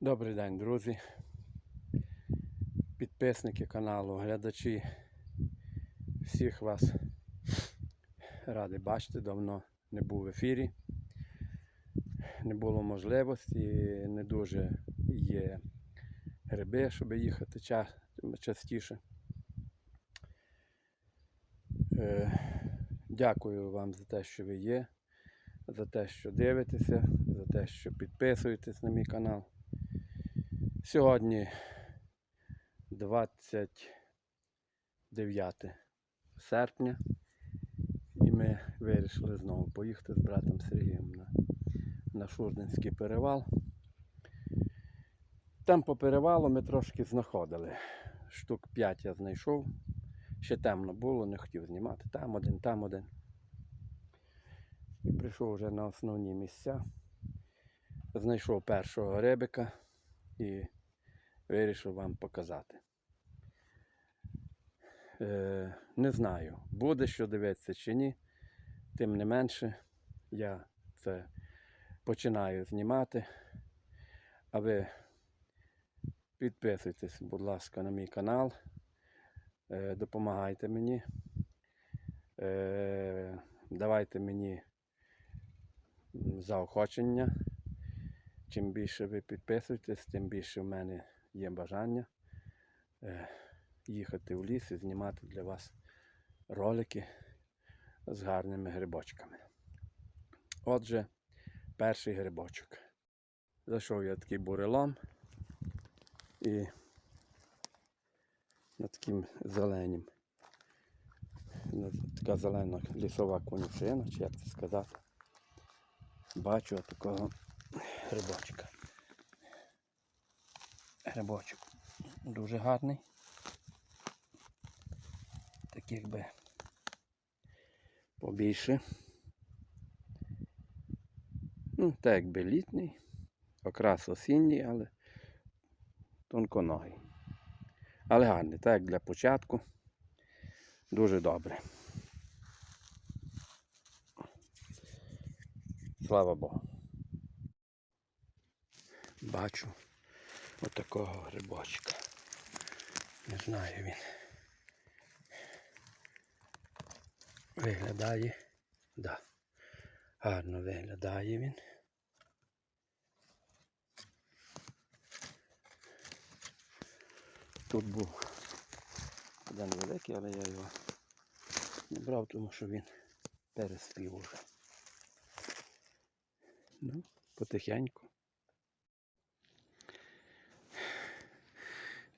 Добрий день, друзі, підписники каналу, глядачі. Всіх вас радий бачити, давно не був в ефірі. Не було можливості, не дуже є гриби, щоб їхати ча- частіше. Е, Дякую вам за те, що ви є, за те, що дивитеся, за те, що підписуєтесь на мій канал. Сьогодні 29 серпня, і ми вирішили знову поїхати з братом Сергієм на, на Шурдинський перевал. Там по перевалу ми трошки знаходили. Штук 5 я знайшов. Ще темно було, не хотів знімати. Там один, там один. І прийшов вже на основні місця. Знайшов першого рибика і вирішив вам показати. Е, не знаю, буде що дивитися чи ні. Тим не менше, я це починаю знімати. А ви підписуйтесь, будь ласка, на мій канал. Е, допомагайте мені. Е, давайте мені заохочення. Чим більше ви підписуєтесь, тим більше в мене є бажання е, їхати в ліс і знімати для вас ролики з гарними грибочками. Отже, перший грибочок. Зайшов я такий бурелом і на таким зеленім. Така зелена лісова конюшина, чи як це сказати. Бачу такого грибочка. Грибочок дуже гарний. Таких би побільше. Ну, так якби літній, окрас осінній, але тонконогий. Але гарний, так як для початку. Дуже добре. Слава Богу. Бачу отакого грибочка. Не знаю він. Виглядає. Да. Гарно виглядає він. Тут був один великий, але я його не брав, тому що він переспів уже. Ну, потихеньку.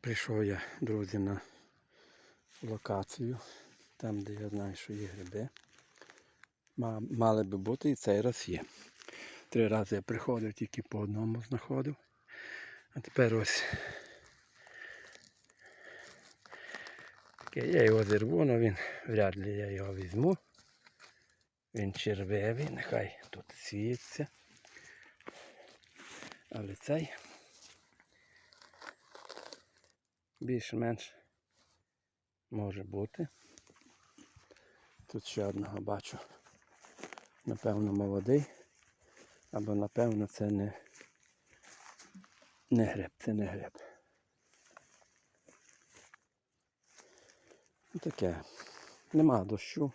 Прийшов я, друзі, на локацію, там, де я знаю, що є гриби. Мали би бути і цей раз є. Три рази я приходив, тільки по одному знаходив. А тепер ось. Я його зірву, але він вряд ли я його візьму. Він червивий, нехай тут світиться. Але цей більш-менш може бути. Тут ще одного бачу. Напевно, молодий. Або напевно це не, не гриб, це не гриб. Ну, Таке. Нема дощу.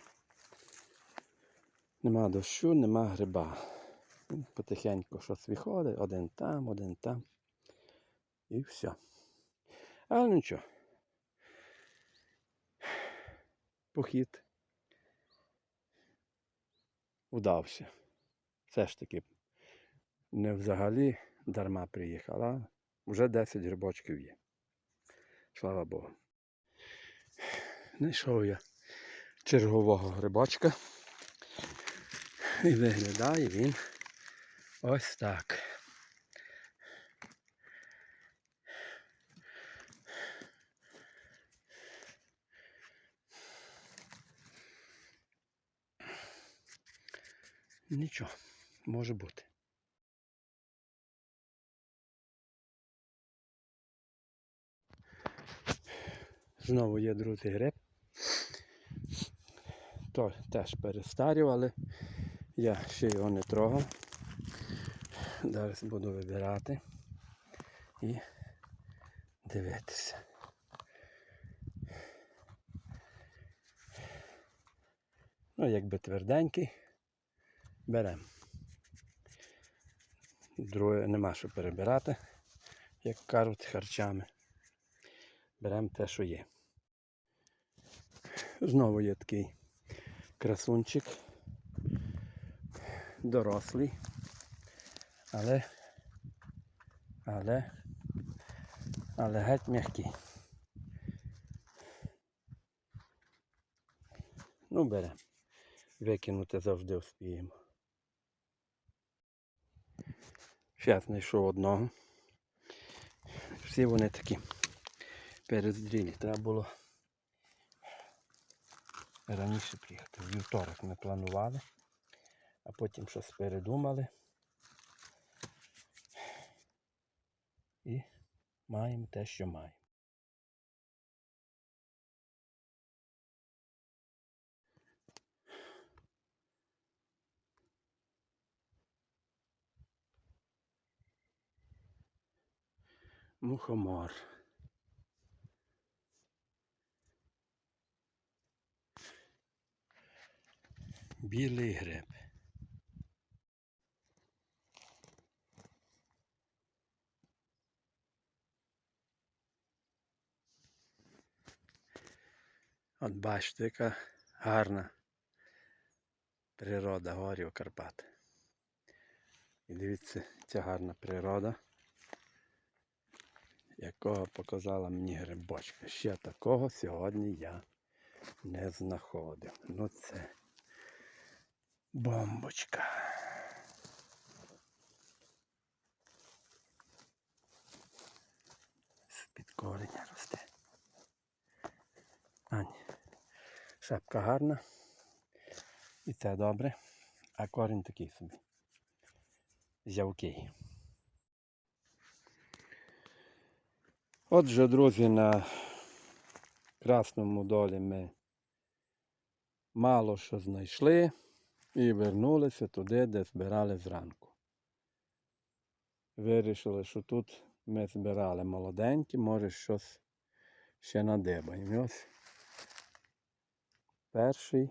Нема дощу, нема гриба. Потихеньку щось виходить, один там, один там. І все. Але нічого. Похід удався. Все ж таки не взагалі дарма приїхала. Вже 10 грибочків є. Слава Богу. Знайшов я чергового грибочка. І виглядає він ось так. Нічого, може бути. Знову є друзі гриб. То теж перестарів, але я ще його не трогав. Зараз буду вибирати. і дивитися. Ну, якби тверденький, беремо. Друге нема що перебирати, як кажуть, харчами. Беремо те, що є. Знову є такий красунчик. Дорослий. Але, але, але геть м'який. Ну, беремо. Викинути завжди вспіємо. Ще знайшов одного. Всі вони такі перезрілі. Треба було раніше приїхати. В вівторок ми планували, а потім щось передумали. І маємо те, що маємо. Мухомор. Білий гриб. От бачите, яка гарна природа горів Карпат. І дивіться, ця гарна природа, якого показала мені грибочка. Ще такого сьогодні я не знаходив. Ну це бомбочка. З-під кореня росте. Ань, шапка гарна. І це добре. А корінь такий собі. Зявкий. Отже, друзі, на Красному долі ми мало що знайшли і вернулися туди, де збирали зранку. Вирішили, що тут ми збирали молоденькі, може щось ще надибаємо. Ось перший.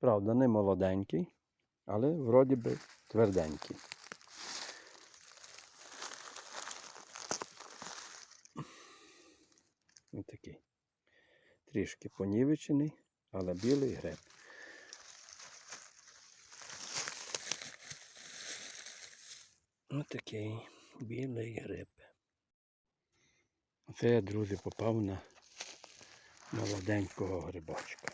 Правда, не молоденький, але вроді би тверденький. Ось такий. Трішки понівечений, але білий гриб. Отакий білий гриб. Оце я, друзі, попав на молоденького грибочка.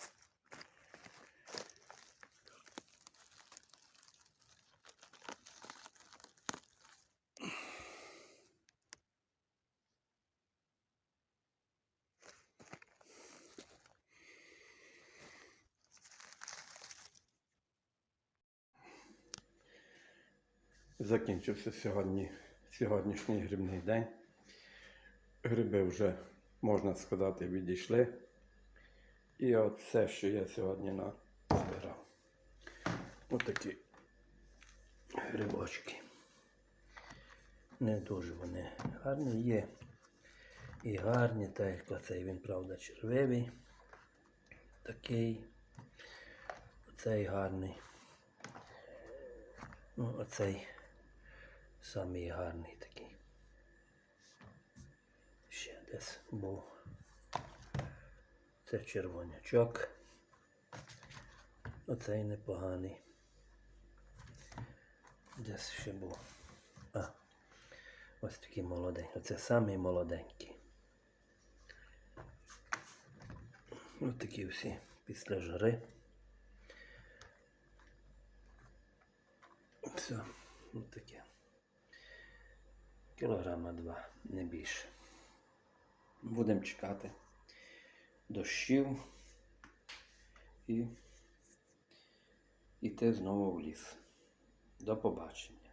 Закінчився сьогодні, сьогоднішній грибний день. Гриби вже, можна сказати, відійшли. І от все, що я сьогодні назбирав. Ось такі грибочки. Не дуже вони гарні є. І гарні, так як оцей він, правда, червивий. Такий. Оцей гарний. Ну, оцей самий гарний такий. Ще десь був. Це червонячок. Оцей непоганий. Десь ще був. А, ось такий молоденький. Оце самий молоденький. Ось такі всі після жари. Все, ось таке. Кілограма два, не більше. Будемо чекати дощів і йти знову в ліс. До побачення.